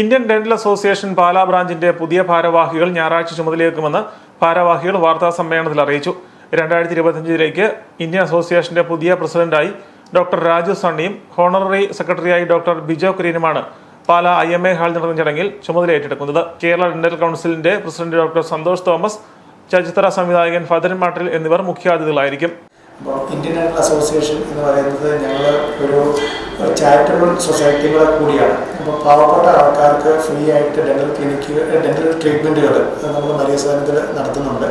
Indian dental association Pala ബ്രാഞ്ചിന്റെ പുതിയ ഭാരവാഹികൾ ഞായറാഴ്ച ചുമതലയേക്കുമെന്ന് ഭാരവാഹികൾ വാർത്താ സമ്മേളനത്തിൽ അറിയിച്ചു. രണ്ടായിരത്തി ഇരുപത്തിയഞ്ചിലേക്ക് ഇന്ത്യൻ അസോസിയേഷന്റെ പുതിയ പ്രസിഡന്റായി ഡോക്ടർ രാജു സണ്ണിയും ഹോണററി സെക്രട്ടറിയായി ഡോക്ടർ ബിജോ കുര്യനുമാണ് പാല ഐ എം എ ഹാളിൽ നടന്ന ചടങ്ങിൽ ചുമതല ഏറ്റെടുക്കുന്നത് കേരള ഡെന്റൽ കൗൺസിലിന്റെ പ്രസിഡന്റ് ഡോക്ടർ സന്തോഷ് തോമസ് ചലച്ചിത്ര സംവിധായകൻ ഫദൻ മാട്ടിൽ എന്നിവർ മുഖ്യാതിഥികളായിരിക്കും. അപ്പോൾ ഇന്ത്യൻ ഡെന്റൽ അസോസിയേഷൻ എന്ന് പറയുന്നത് ഞങ്ങൾ ഒരു ചാരിറ്റബിൾ സൊസൈറ്റികളെ കൂടിയാണ്. അപ്പോൾ പാവപ്പെട്ട ആൾക്കാർക്ക് ഫ്രീ ആയിട്ട് ഡെന്റൽ ക്ലിനിക്ക് ഡെന്റൽ ട്രീറ്റ്മെന്റുകൾ നമ്മൾ മരിയ മരിയസ്ഥാനത്തിൽ നടത്തുന്നുണ്ട്.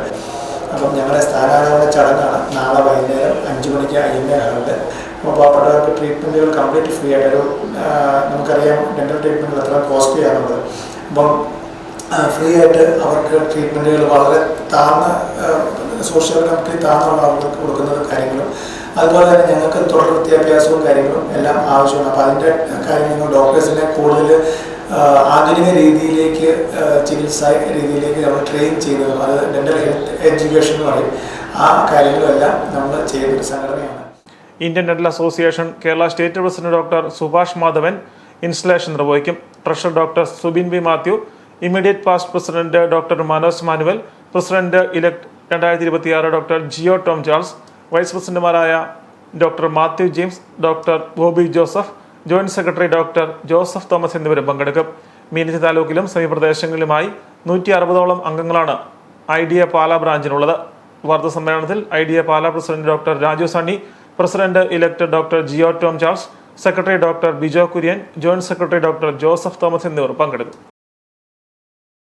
അപ്പം ഞങ്ങളുടെ സ്ഥാനാരോഹണ ചടങ്ങാണ്. നാളെ വൈകുന്നേരം അഞ്ച് മണിക്ക് ഐ അപ്പോൾ പാവപ്പെട്ടവർക്ക് ട്രീറ്റ്മെന്റുകൾ കംപ്ലീറ്റ് ഫ്രീ ആയിട്ടൊരു നമുക്കറിയാം ഡെന്റൽ ട്രീറ്റ്മെന്റുകൾ എത്ര കോസ്റ്റ്ലി ആണുള്ളത് അപ്പം ഫ്രീ ആയിട്ട് അവർക്ക് ട്രീറ്റ്മെന്റുകൾ വളരെ താഴ്ന്ന സോഷ്യൽ കമ്പനി താഴ്ന്നുള്ള ആളുകൾക്ക് കൊടുക്കുന്ന കാര്യങ്ങളും അതുപോലെ തന്നെ ഞങ്ങൾക്ക് തുടർ വിദ്യാഭ്യാസവും കാര്യങ്ങളും എല്ലാം ആവശ്യമാണ്. അപ്പോൾ അതിന്റെ കാര്യങ്ങൾ ഡോക്ടേഴ്സിനെ കൂടുതൽ ആധുനിക രീതിയിലേക്ക് ചികിത്സ രീതിയിലേക്ക് നമ്മൾ ട്രെയിൻ ചെയ്യുന്നതും. അത് മെന്റൽ ഹെൽത്ത് എഡ്യൂക്കേഷൻ എന്ന് പറയും. ആ കാര്യങ്ങളെല്ലാം നമ്മൾ ചെയ്യുന്നൊരു സംഘടനയാണ്. Indian dental association Kerala state president doctor Subhash Madhavan installation നിർവഹിക്കും. Treasurer doctor Subin B Mathew immediate past president doctor Manos Manuel president elect രണ്ടായിരത്തി ഇരുപത്തിയാറ് doctor Jio Tom Charles vice പ്രസിഡന്റുമാരായ doctor Mathew James doctor Bobby Joseph joint secretary doctor Joseph Thomas എന്നിവരും പങ്കെടുക്കും. മീനച്ചി താലൂക്കിലും സമീപപ്രദേശങ്ങളിലുമായി നൂറ്റി അറുപതോളം അംഗങ്ങളാണ് ഐ ഡി എ പാല ബ്രാഞ്ചിനുള്ളത് വാർത്താ സമ്മേളനത്തിൽ I D A Pala president doctor Raju Sunny president elect doctor Jio Tom Charles secretary doctor Bijo Kurian joint secretary doctor Joseph Thomas എന്നിവർ പങ്കെടുക്കും.